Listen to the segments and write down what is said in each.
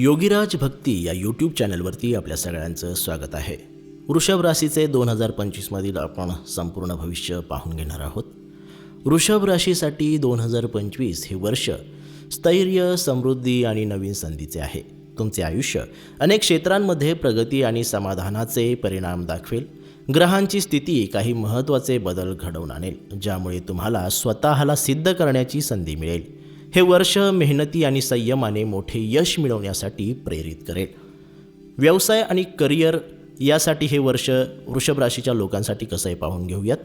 योगीराज भक्ती या यूट्यूब चॅनलवरती आपल्या सगळ्यांचं स्वागत आहे. वृषभ राशीचे दोन हजार पंचवीसमधील आपण संपूर्ण भविष्य पाहून घेणार आहोत. वृषभ राशीसाठी दोन हजार पंचवीस हे वर्ष स्थैर्य समृद्धी आणि नवीन संधीचे आहे. तुमचे आयुष्य अनेक क्षेत्रांमध्ये प्रगती आणि समाधानाचे परिणाम दाखवेल. ग्रहांची स्थिती काही महत्त्वाचे बदल घडवून आणेल ज्यामुळे तुम्हाला स्वतःला सिद्ध करण्याची संधी मिळेल. हे वर्ष मेहनती आणि संयमाने मोठे यश मिळवण्यासाठी प्रेरित करेल. व्यवसाय आणि करिअर यासाठी हे वर्ष वृषभ राशीच्या लोकांसाठी कसं आहे पाहून घेऊयात.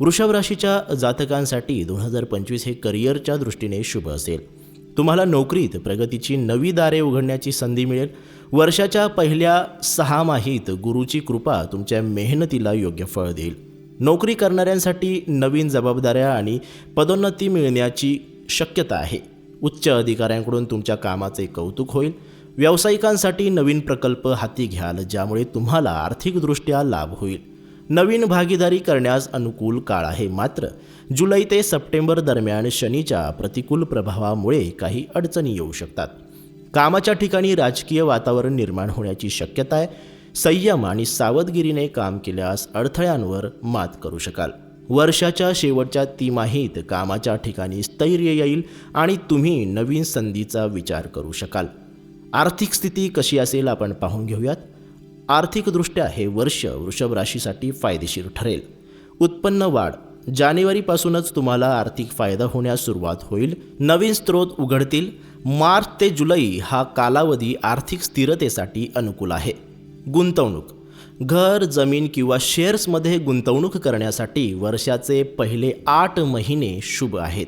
वृषभ राशीच्या जातकांसाठी दोन हजार पंचवीस हे करिअरच्या दृष्टीने शुभ असेल. तुम्हाला नोकरीत प्रगतीची नवी दारे उघडण्याची संधी मिळेल. वर्षाच्या पहिल्या सहा माहीत गुरुची कृपा तुमच्या मेहनतीला योग्य फळ देईल. नोकरी करणाऱ्यांसाठी नवीन जबाबदाऱ्या आणि पदोन्नती मिळण्याची शक्यता आहे. उच्च अधिकाऱ्यांकडून तुमच्या कामाचे कौतुक होईल. व्यावसायिकांसाठी नवीन प्रकल्प हाती घ्याल ज्यामुळे तुम्हाला आर्थिकदृष्ट्या लाभ होईल. नवीन भागीदारी करण्यास अनुकूल काळ आहे मात्र जुलै ते सप्टेंबर दरम्यान शनीच्या प्रतिकूल प्रभावामुळे काही अडचणी येऊ शकतात. कामाच्या ठिकाणी राजकीय वातावरण निर्माण होण्याची शक्यता आहे. संयम आणि सावधगिरीने काम केल्यास अडथळ्यांवर मात करू शकाल. वर्षाच्या शेवटच्या तिमाहीत कामाच्या ठिकाणी स्थैर्य येईल आणि तुम्ही नवीन संधीचा विचार करू शकाल. आर्थिक स्थिती कशी असेल आपण पाहून घेऊयात. आर्थिकदृष्ट्या हे वर्ष वृषभ राशीसाठी फायदेशीर ठरेल. उत्पन्न वाढ. जानेवारीपासूनच तुम्हाला आर्थिक फायदा होण्यास सुरुवात होईल. नवीन स्रोत उघडतील. मार्च ते जुलै हा कालावधी आर्थिक स्थिरतेसाठी अनुकूल आहे. गुंतवणूक. घर जमीन किंवा शेअर्समध्ये गुंतवणूक करण्यासाठी वर्षाचे पहिले आठ महिने शुभ आहेत.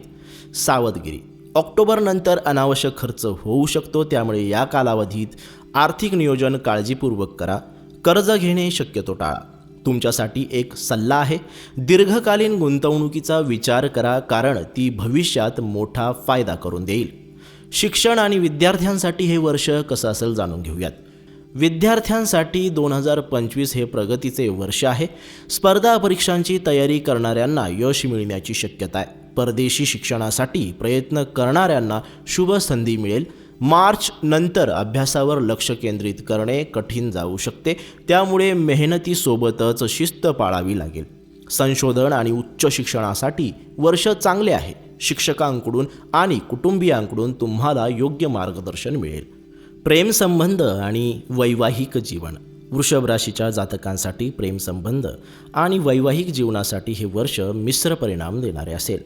सावधगिरी. ऑक्टोबरनंतर अनावश्यक खर्च होऊ शकतो त्यामुळे या कालावधीत आर्थिक नियोजन काळजीपूर्वक करा. कर्ज घेणे शक्यतो टाळा. तुमच्यासाठी एक सल्ला आहे. दीर्घकालीन गुंतवणुकीचा विचार करा कारण ती भविष्यात मोठा फायदा करून देईल. शिक्षण आणि विद्यार्थ्यांसाठी हे वर्ष कसं असेल जाणून घेऊयात. विद्यार्थ्यांसाठी दोन हजार पंचवीस हे प्रगतीचे वर्ष आहे. स्पर्धा परीक्षांची तयारी करणाऱ्यांना यश मिळण्याची शक्यता आहे. परदेशी शिक्षणासाठी प्रयत्न करणाऱ्यांना शुभ संधी मिळेल. मार्च नंतर अभ्यासावर लक्ष केंद्रित करणे कठीण जाऊ शकते. त्यामुळे मेहनतीसोबतच शिस्त पाळावी लागेल. संशोधन आणि उच्च शिक्षणासाठी वर्ष चांगले आहे. शिक्षकांकडून आणि कुटुंबियांकडून तुम्हाला योग्य मार्गदर्शन मिळेल. प्रेमसंबंध आणि वैवाहिक जीवन. वृषभ राशीच्या जातकांसाठी प्रेमसंबंध आणि वैवाहिक जीवनासाठी हे वर्ष मिश्र परिणाम देणारे असेल.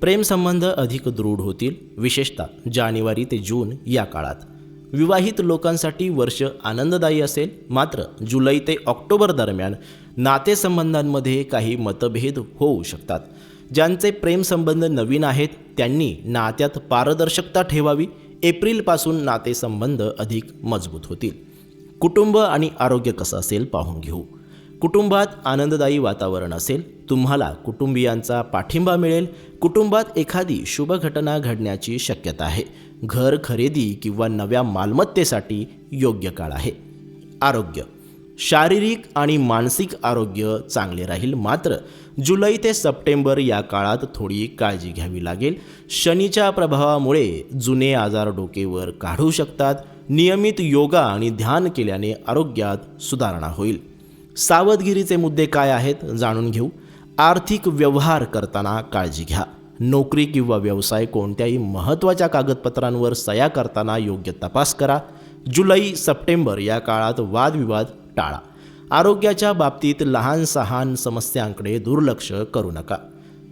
प्रेमसंबंध अधिक दृढ होतील विशेषतः जानेवारी ते जून या काळात. विवाहित लोकांसाठी वर्ष आनंददायी असेल मात्र जुलै ते ऑक्टोबर दरम्यान नातेसंबंधांमध्ये काही मतभेद होऊ शकतात. ज्यांचे प्रेमसंबंध नवीन आहेत त्यांनी नात्यात पारदर्शकता ठेवावी एप्रिलपासून नातेसंबंध अधिक मजबूत होतील. कुटुंब आणि आरोग्य कसं असेल पाहून घेऊ. कुटुंबात आनंददायी वातावरण असेल तुम्हाला कुटुंबियांचा पाठिंबा मिळेल. कुटुंबात एखादी शुभ घटना घडण्याची शक्यता आहे. घर खरेदी किंवा नव्या मालमत्तेसाठी योग्य काळ आहे. आरोग्य. शारीरिक आणि मानसिक आरोग्य चांगले राहील. मात्र जुलै ते सप्टेंबर या काळात थोडी काळजी घ्यावी लागेल. शनीच्या प्रभावामुळे जुने आजार डोकेवर काढू शकतात. नियमित योगा आणि ध्यान केल्याने आरोग्यात सुधारणा होईल. सावधगिरीचे मुद्दे काय आहेत जाणून घेऊ. आर्थिक व्यवहार करताना काळजी घ्या. नोकरी किंवा व्यवसाय कोणत्याही महत्त्वाच्या कागदपत्रांवर सया करताना योग्य तपास करा. जुलै सप्टेंबर या काळात वादविवाद टाळा. आरोग्याच्या बाबतीत लहान सहान समस्यांकडे दुर्लक्ष करू नका.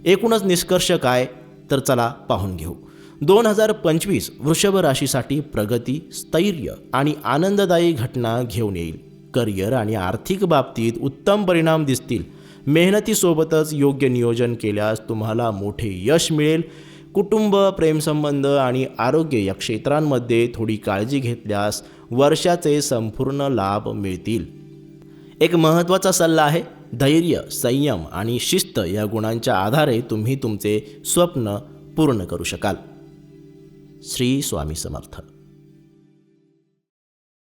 एकूणच निष्कर्ष काय? तर चला पाहून घेऊ. दोन हजार पंचवीस वृषभ राशीसाठी प्रगती स्थैर्य आणि आनंददायी घटना घेऊन येईल. करिअर आणि आर्थिक बाबतीत उत्तम परिणाम दिसतील. मेहनतीसोबतच योग्य नियोजन केल्यास तुम्हाला मोठे यश मिळेल. कुटुंब प्रेमसंबंध आणि आरोग्य या क्षेत्रांमध्ये थोडी काळजी घेतल्यास वर्षाचे संपूर्ण लाभ मिळतील. एक महत्त्वाचा सल्ला आहे धैर्य संयम आणि शिस्त या गुणांच्या आधारे तुम्ही तुमचे स्वप्न पूर्ण करू शकाल. श्री स्वामी समर्थ.